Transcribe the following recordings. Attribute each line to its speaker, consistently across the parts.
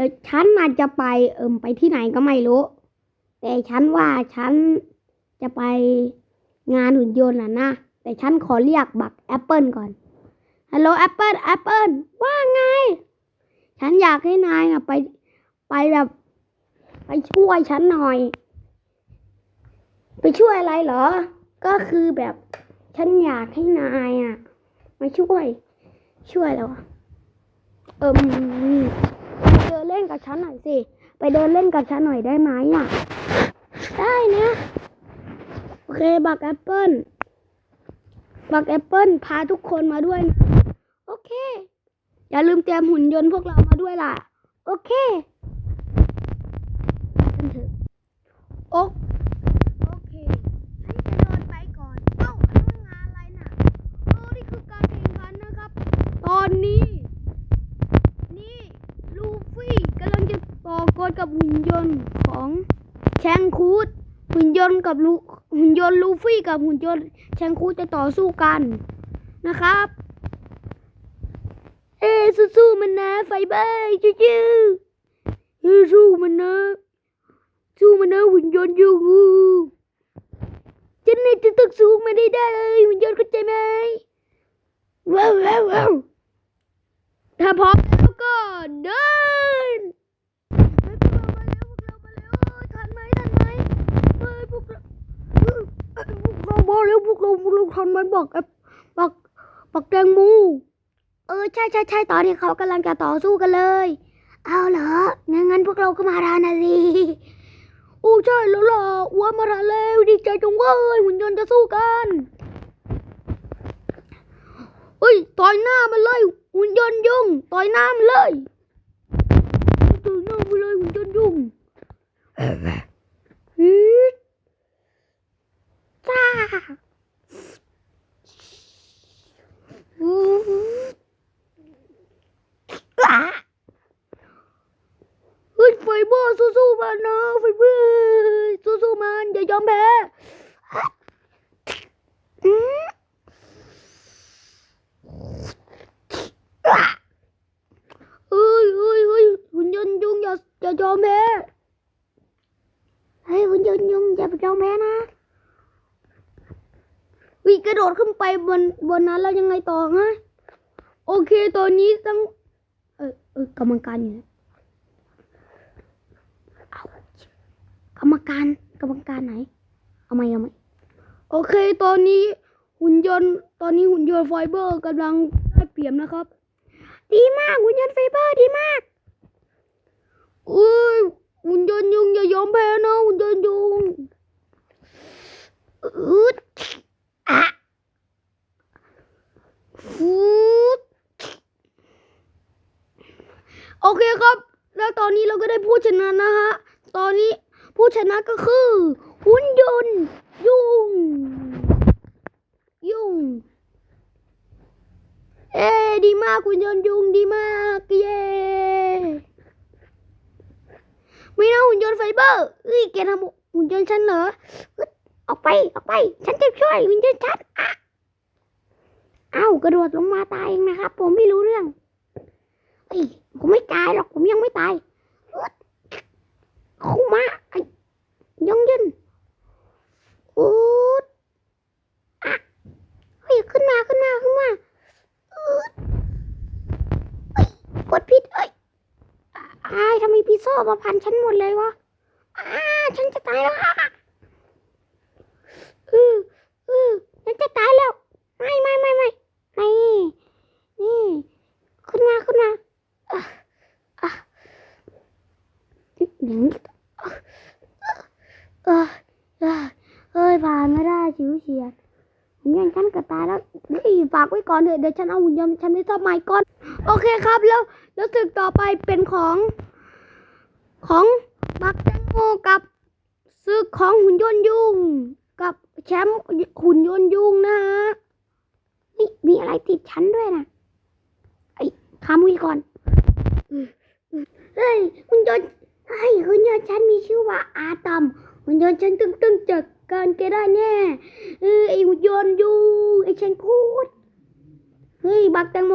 Speaker 1: ดี๋ยวฉันน่ะจะไปเอิมไปที่ไหนก็ไม่รู้ แต่ฉันว่าฉันจะไปงานหุ่นยนต์น่ะนะ แต่ฉันขอเรียกบักแอปเปิลก่อน ฮัลโหลแอปเปิลแอปเปิลว่าไง ฉันอยากให้นายอะไปไปแบบ ไปช่วยฉันหน่อย ไปช่วยอะไรเหรอ ก็คือแบบฉันอยากให้นายอะมาช่วย ช่วยแล้วะเอิม เล่นกับฉันหน่อยสิ ไปเดินเล่นกับฉันหน่อยได้ไหมอะ ได้นะ โอเคบักแอปเปิลบักแอปเปิลพาทุกคนมาด้วยนะ โอเค อย่าลืมเตรียมหุ่นยนต์พวกเรามาด้วยล่ะ โอเคกันเถอะโอโอเค ฉันจะเดินไปก่อน เอ้าอันนั้นงานอะไรน่ะเออนี่คือการแข่งขันนะครับ ตอนนี้ นี่ลูฟี่กำลังจะต่อกรกับหุ่นยนต์ของแช งคูดหุ่นยนต์กับลูหุ่นยนต์ลูฟี่กับหุ่นยนต์แชงคูดจะต่อสู้กันนะครับ เอ้สู้ๆมันนะไฟเบอร์จู้ๆเอ้สู้มันนะสู้มันนะหุ่นยนต์ยูงูฉันนี่จะตึกสูงมาได้ได้เลยหุ่นยนต์เข้าใจไหมว้าวว้าวว้าวถ้าพร้อมแล้วก็เดินเฮ้ยพวกเรามาแล้วพวกเรามาแล้วเออทันไหมทันไหมเฮ้ยพวกเราเฮ้ยเอ้ยพวกเรา มาแล้วพวกเราพวกเราทันบอกแอปบอกบอกแตงโมเออใช่ใช่ใช่ตอนนี้เขากำลังจะต่อสู้กันเลย เอาเหรองั้นงั้นพวกเราก็มาทันนะสิโอ้ใช่แล้วล่ะอ้วนมาทันแล้วดีใจจังเว้ยหุ่นยนต์จะสู้กันเอ้ยต่อยหน้ามันเลยหุ่นยนต์ยุ่งต่อยหน้ามันเลยต่อยหน้ามันเลยหุ่นยนต์ยุ่งฮึดจ้าฮึด อะเฮ้ยไฟเบอร์ สู้ๆมันนะไฟเบอร์สู้ๆมันอย่ายอมแพ้อะอืมอะเอ้ยเอ้ยเอ้ยหุ่นยนต์ยุงอย่าอย่ายอมแพ้เฮ้ยหุ่นยนต์ยุงอย่ายอมแพ้นะวิกระโดดขึ้นไปบนบนนั้นแล้วยังไงต่อฮะโอเคตอนนี้ต้องเออเออกรรมการอยู่ไหนเอา กรรมการกรรมการไหน เอาไหมเอาไหมโอเค ตอนนี้หุ่นยนต์ ตอนนี้หุ่นยนต์ไฟเบอร์กำลังได้เปรียบนะครับ ดีมากหุ่นยนต์ไฟเบอร์ดีมากอุ้ยหุ่นยนต์ยุงอย่ายอมแพ้นะหุ่นยนต์ยุงอืดอะฟูดโอเคครับ แล้วตอนนี้เราก็ได้ผู้ชนะนะฮะ ตอนนี้ ผู้ชนะก็คือ หุ่นยนต์ยุง ยุง เอ้ดีมากหุ่นยนต์ยุงดีมาก เย้ไม่นะหุ่นยนต์ไฟเบอร์เอ้ยแกทำหุ่นยนต์ฉันเหรออึ๊ดออกไปออกไป ฉันจะช่วยหุ่นยนต์ฉันอะเอ้ากระโดดลงมาตายเองนะครับ ผมไม่รู้เรื่องเอ้ยผมไม่ตายหรอกผมยังไม่ตายอึ๊ดเข้ามาไอ้ยองยินอูดอะเฮ้ยขึ้นมาขึ้นมาขึ้นมาอืดเอ้ยกดผิดเอ้ยอ้ายทำไมพี่ โซ่มาพันฉันหมดเลยวะอ้าฉันจะตายแล้วอืออือฉันจะตายแล้ว ไม่ไม่ไม่ไม่ไม่นี่ขึ้นมาขึ้นมาอย่างเออเออเอ้ยผ่านไม่ได้ชิวเฉียดหุ่นยนต์ฉันก็ตายแล้วนี่ฝากไว้ก่อนเถอะเดี๋ยวฉันเอาหุ่นยนต์ฉันไปซ่อมใหม่ก่อน โอเคครับแล้วแล้วศึกต่อไปเป็นของ ของบักแตงโมกับศึกของหุ่นยนต์ยุง กับแชมป์หุ่นยนต์ยุงนะฮะนี่มีอะไรติดฉันด้วยนะไอ้คามุยก่อนเฮ้ยหุ่นยนต์เฮ้ยหุ่นยนต์ฉันมีชื่อว่าอาตอมหุ่นยนต์ฉันตึงตึงจัดการแกได้แน่เออไอหุ่นยนต์ยูไอเชนคูดเฮ้ยบักแตงโม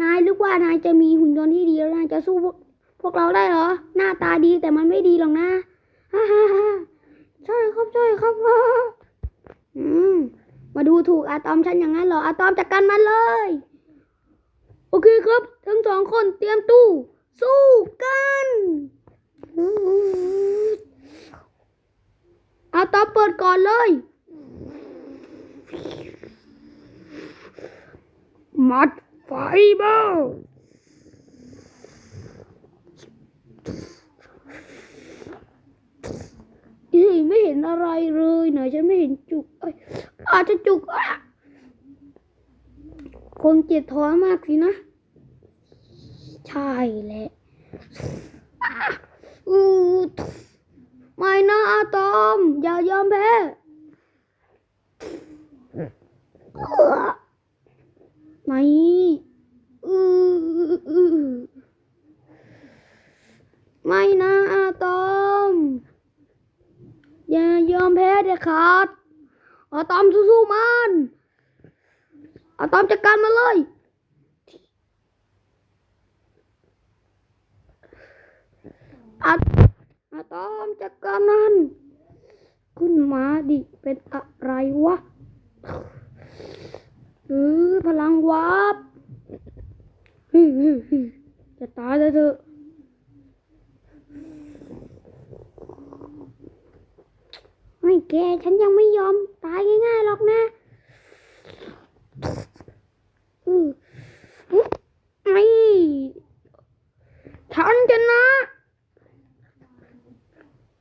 Speaker 1: นายนึกว่านายจะมีหุ่นยนต์ที่ดีแล้วนายจะสู้พวก พวกเราได้เหรอ หน้าตาดีแต่มันไม่ดีหรอกนะฮ่าฮ่าฮ่าใช่ครับใช่ครับออืมมาดูถูกอะตอมฉันอย่างนั้นเหรออะตอมจัดการมันเลย โอเคครับ ทั้งสองคนเตรียมตู้ สู้กันอะตอมเปิดก่อนเลยมัดไฟเบอร์เฮ้ย ไม่เห็นอะไรเลยหน่อยฉันไม่เห็นจุกอาจจะจุกอะคงเจ็บท้องมากสินะ ใช่แหละอะอือไม่นะอาตอม อย่ายอมแพ้ไม่อือไม่นะอาตอม อย่ายอมแพ้เด็ดขาดอาตอมสู้ๆมันอาตอมจัดการมันเลยอาอาตอมจัดการมันขึ้นมาดิเป็นอะไรวะเออพลังวาบฮึฮึฮึจะตายแล้วเถอะ ไม่ แก ฉันยังไม่ยอมตายง่ายๆหรอกนะอือไม่ฉันชนะ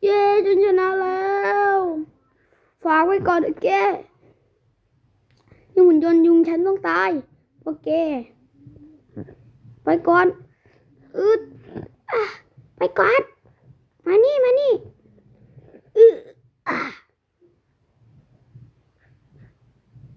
Speaker 1: เย้ฉันชนะแล้ว ฝากไว้ก่อนเถอะแกยังหุ่นยนต์ยุงฉันต้องตายเพราะแกไปก่อนอืดอไปก่อน มานี่ มานี่